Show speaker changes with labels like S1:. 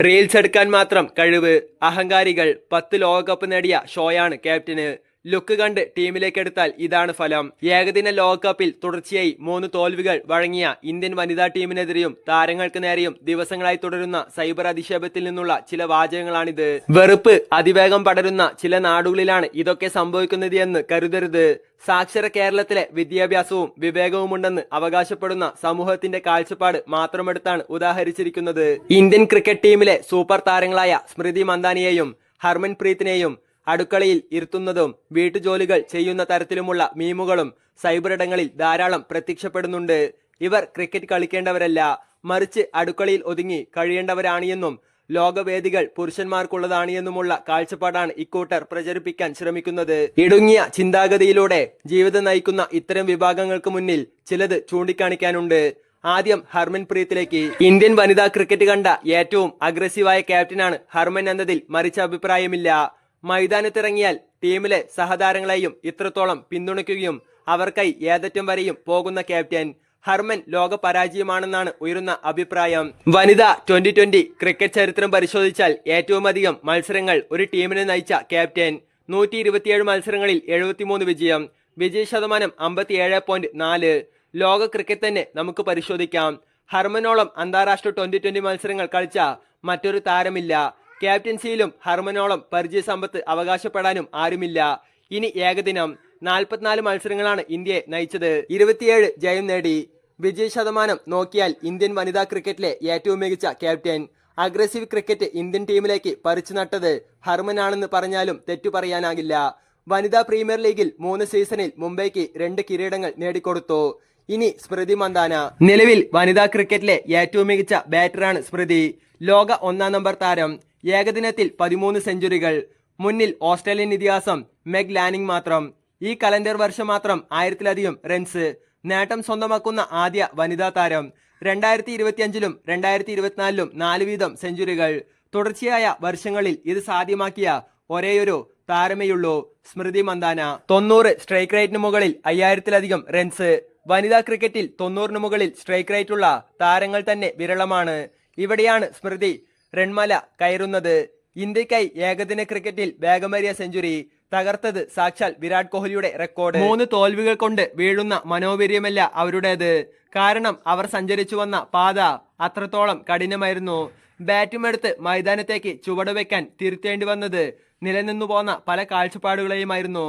S1: Reels എടുക്കാൻ മാത്രം കഴിവ് അഹങ്കാരികൾ പത്ത് ലോകകപ്പ് നേടിയ ഷോയാണ് ക്യാപ്റ്റന് ലുക്ക് കണ്ട് ടീമിലേക്കെടുത്താൽ ഇതാണ് ഫലം. ഏകദിന ലോകകപ്പിൽ തുടർച്ചയായി മൂന്ന് തോൽവികൾ വഴങ്ങിയ ഇന്ത്യൻ വനിതാ ടീമിനെതിരെയും താരങ്ങൾക്ക് നേരെയും ദിവസങ്ങളായി തുടരുന്ന സൈബർ അധിക്ഷേപത്തിൽ നിന്നുള്ള ചില വാചകങ്ങളാണിത്. വെറുപ്പ് അതിവേഗം പടരുന്ന ചില നാടുകളിലാണ് ഇതൊക്കെ സംഭവിക്കുന്നത് എന്ന് കരുതരുത്. സാക്ഷര കേരളത്തിലെ വിദ്യാഭ്യാസവും വിവേകവുമുണ്ടെന്ന് അവകാശപ്പെടുന്ന സമൂഹത്തിന്റെ കാഴ്ചപ്പാട് മാത്രമെടുത്താണ് ഉദാഹരിച്ചിരിക്കുന്നത്. ഇന്ത്യൻ ക്രിക്കറ്റ് ടീമിലെ സൂപ്പർ താരങ്ങളായ സ്മൃതി മന്ദാനിയെയും ഹർമൻപ്രീത്തിനെയും അടുക്കളയിൽ ഇരുത്തുന്നതും വീട്ടുജോലികൾ ചെയ്യുന്ന തരത്തിലുമുള്ള മീമുകളും സൈബറിടങ്ങളിൽ ധാരാളം പ്രത്യക്ഷപ്പെടുന്നുണ്ട്. ഇവർ ക്രിക്കറ്റ് കളിക്കേണ്ടവരല്ല മറിച്ച് അടുക്കളയിൽ ഒതുങ്ങി കഴിയേണ്ടവരാണ് എന്നും ലോകവേദികൾ പുരുഷന്മാർക്കുള്ളതാണ് എന്നുമുള്ള കാഴ്ചപ്പാടാണ് ഇക്കൂട്ടർ പ്രചരിപ്പിക്കാൻ ശ്രമിക്കുന്നത്. ഇടുങ്ങിയ ചിന്താഗതിയിലൂടെ ജീവിതം നയിക്കുന്ന ഇത്തരം വിഭാഗങ്ങൾക്ക് മുന്നിൽ ചിലത് ചൂണ്ടിക്കാണിക്കാനുണ്ട്. ആദ്യം ഹർമൻ പ്രീത്തിലേക്ക് ഇന്ത്യൻ വനിതാ ക്രിക്കറ്റ് കണ്ട ഏറ്റവും അഗ്രസീവായ ക്യാപ്റ്റനാണ് ഹർമൻ എന്നതിൽ മറിച്ച അഭിപ്രായമില്ല. മൈതാനത്തിറങ്ങിയാൽ ടീമിലെ സഹതാരങ്ങളെയും ഇത്രത്തോളം പിന്തുണയ്ക്കുകയും അവർക്കായി ഏതറ്റം വരെയും പോകുന്ന ക്യാപ്റ്റൻ ഹർമൻ ലോക പരാജയമാണെന്നാണ് ഉയരുന്ന അഭിപ്രായം. വനിതാ ട്വന്റി ട്വന്റി ക്രിക്കറ്റ് ചരിത്രം പരിശോധിച്ചാൽ ഏറ്റവും അധികം മത്സരങ്ങൾ ഒരു ടീമിനെ നയിച്ച ക്യാപ്റ്റൻ. നൂറ്റി ഇരുപത്തിയേഴ് മത്സരങ്ങളിൽ എഴുപത്തിമൂന്ന് വിജയം വിജയ ശതമാനം അമ്പത്തിയേഴ് പോയിന്റ് നാല്. ലോക ക്രിക്കറ്റ് തന്നെ നമുക്ക് പരിശോധിക്കാം. ഹർമനോളം അന്താരാഷ്ട്ര ട്വന്റി ട്വന്റി മത്സരങ്ങൾ കളിച്ച മറ്റൊരു താരമില്ല. ക്യാപ്റ്റൻസിയിലും ഹർമനോളം പരിചയ സമ്പത്ത് അവകാശപ്പെടാനും ആരുമില്ല. ഇനി ഏകദിനം നാൽപ്പത്തിനാല് മത്സരങ്ങളാണ് ഇന്ത്യയെ നയിച്ചത്. ഇരുപത്തിയേഴ് ജയം നേടി വിജയ ശതമാനം നോക്കിയാൽ ഇന്ത്യൻ വനിതാ ക്രിക്കറ്റിലെ ഏറ്റവും മികച്ച ക്യാപ്റ്റൻ. അഗ്രസീവ് ക്രിക്കറ്റ് ഇന്ത്യൻ ടീമിലേക്ക് പറിച്ചു നട്ടത് ഹർമനാണെന്ന് പറഞ്ഞാലും തെറ്റു പറയാനാകില്ല. വനിതാ പ്രീമിയർ ലീഗിൽ മൂന്ന് സീസണിൽ മുംബൈക്ക് രണ്ട് കിരീടങ്ങൾ നേടിക്കൊടുത്തു. ഇനി സ്മൃതി മന്ദാന. നിലവിൽ വനിതാ ക്രിക്കറ്റിലെ ഏറ്റവും മികച്ച ബാറ്ററാണ് സ്മൃതി. ലോക ഒന്നാം നമ്പർ താരം ഏകദിനത്തിൽ പതിമൂന്ന് സെഞ്ചുറികൾ മുന്നിൽ ഓസ്ട്രേലിയൻ ഇതിഹാസം മെഗ് ലാനിംഗ് മാത്രം. ഈ കലണ്ടർ വർഷം മാത്രം ആയിരത്തിലധികം റൺസ് നേട്ടം സ്വന്തമാക്കുന്ന ആദ്യ വനിതാ താരം. രണ്ടായിരത്തി ഇരുപത്തിയഞ്ചിലും രണ്ടായിരത്തി ഇരുപത്തിനാലിലും നാല് വീതം സെഞ്ചുറികൾ. തുടർച്ചയായ വർഷങ്ങളിൽ ഇത് സാധ്യമാക്കിയ ഒരേയൊരു താരമേയുള്ളൂ സ്മൃതി മന്ദാന. തൊണ്ണൂറ് സ്ട്രൈക്ക് റേറ്റിന് മുകളിൽ അയ്യായിരത്തിലധികം റൺസ് വനിതാ ക്രിക്കറ്റിൽ തൊണ്ണൂറിന് മുകളിൽ സ്ട്രൈക്ക് റേറ്റുള്ള താരങ്ങൾ തന്നെ വിരളമാണ്. ഇവിടെയാണ് സ്മൃതി റൺമല കയറുന്നത്. ഇന്ത്യക്കായി ഏകദിന ക്രിക്കറ്റിൽ വേഗമേറിയ സെഞ്ചുറി തകർത്തത് സാക്ഷാൽ വിരാട് കോഹ്ലിയുടെ റെക്കോർഡ് മൂന്ന് തോൽവികൾ കൊണ്ട് വീഴുന്ന മനോവീര്യമല്ല അവരുടേത്. കാരണം അവർ സഞ്ചരിച്ചു വന്ന പാത അത്രത്തോളം കഠിനമായിരുന്നു. ബാറ്റുമെടുത്ത് മൈതാനത്തേക്ക് ചുവടുവെക്കാൻ തിരുത്തേണ്ടി വന്നത് നിലനിന്നു പോന്ന പല കാഴ്ചപ്പാടുകളെയുമായിരുന്നു.